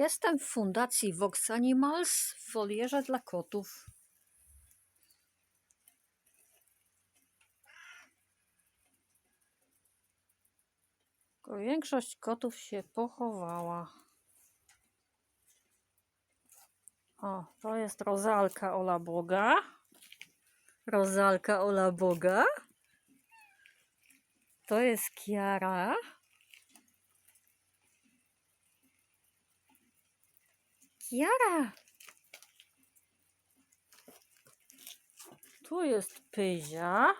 Jestem w fundacji Vox Animals w wolierze dla kotów. Większość kotów się pochowała. O, to jest Rozalka Ola Boga. Rozalka Ola Boga. To jest Kiara. Kiara. Tu jest Pyzia.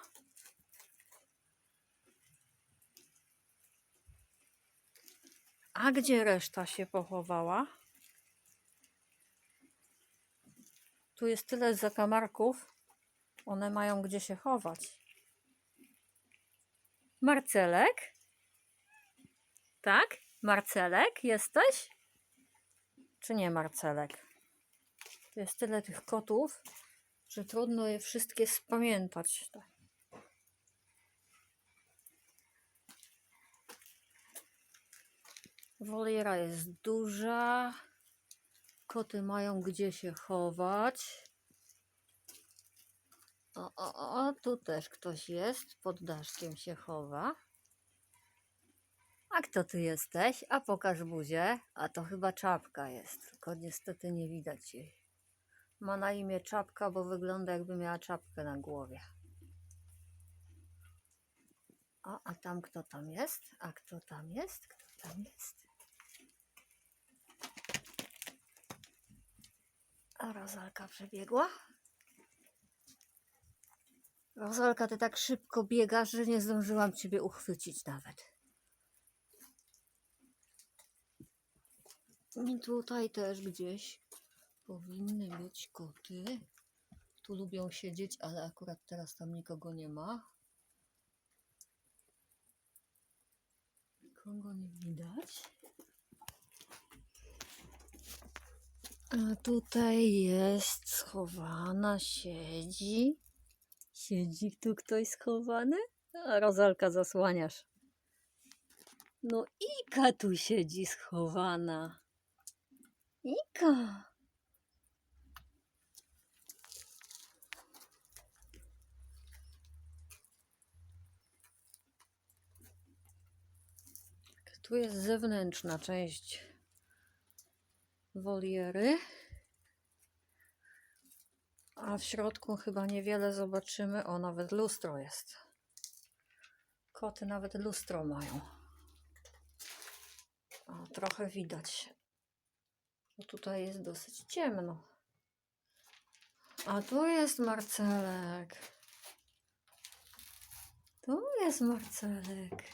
A gdzie reszta się pochowała? Tu jest tyle zakamarków. One mają gdzie się chować. Marcelek? Tak? Marcelek, jesteś? Czy nie, Marcelek? Jest tyle tych kotów, że trudno je wszystkie spamiętać. Woliera jest duża. Koty mają gdzie się chować. O, o, o, tu też ktoś jest. Pod daszkiem się chowa. A kto ty jesteś? A pokaż buzię. A to chyba czapka jest, tylko niestety nie widać jej. Ma na imię czapka, bo wygląda jakby miała czapkę na głowie. O, a tam kto tam jest? A kto tam jest? Kto tam jest? A Rozalka przebiegła. Rozalka, ty tak szybko biegasz, że nie zdążyłam ciebie uchwycić nawet. I tutaj też gdzieś powinny być koty. Tu lubią siedzieć, ale akurat teraz tam nikogo nie ma. Nikogo nie widać. A tutaj jest schowana, siedzi. Siedzi tu ktoś schowany? A Rozalka zasłaniasz. No Ika tu siedzi schowana. Ika. Tu jest zewnętrzna część woliery. A w środku chyba niewiele zobaczymy. O, nawet lustro jest. Koty nawet lustro mają. O, trochę widać. Bo tutaj jest dosyć ciemno. A tu jest Marcelek. Tu jest Marcelek.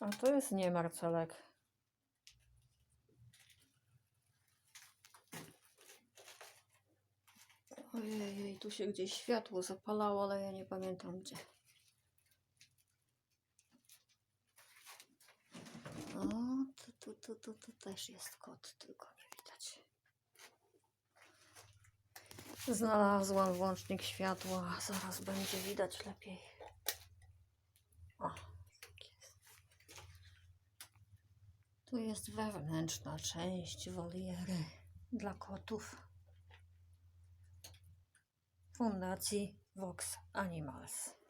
A to jest nie Marcelek. Ojej, tu się gdzieś światło zapalało, ale ja nie pamiętam gdzie. O, tu, tu, tu, tu, tu też jest kot, tylko nie widać. Znalazłam włącznik światła, zaraz będzie widać lepiej. O, tak jest. Tu jest wewnętrzna część woliery dla kotów. Fundacji Vox Animals.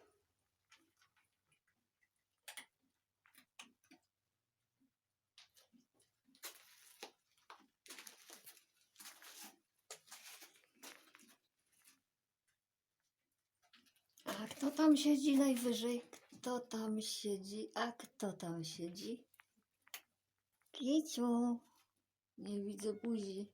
A kto tam siedzi najwyżej? Kto tam siedzi? A kto tam siedzi? Kiciu. Nie widzę buzi.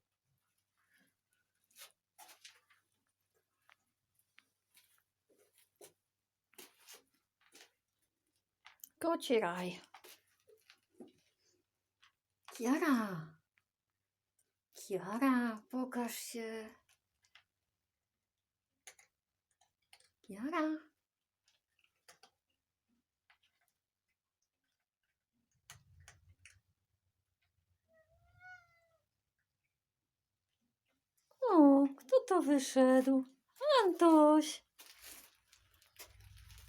Koci raj. Kiara. Kiara, pokaż się. Kiara. O, kto to wyszedł? Antoś.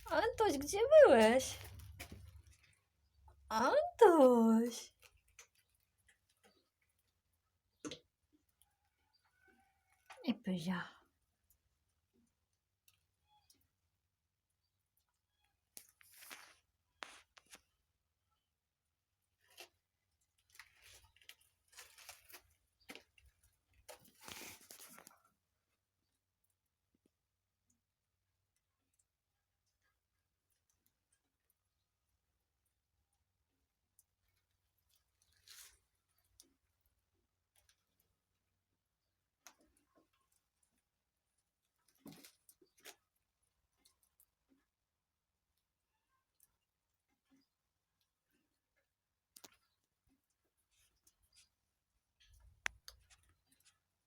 Antoś, gdzie byłeś? Antoś! I.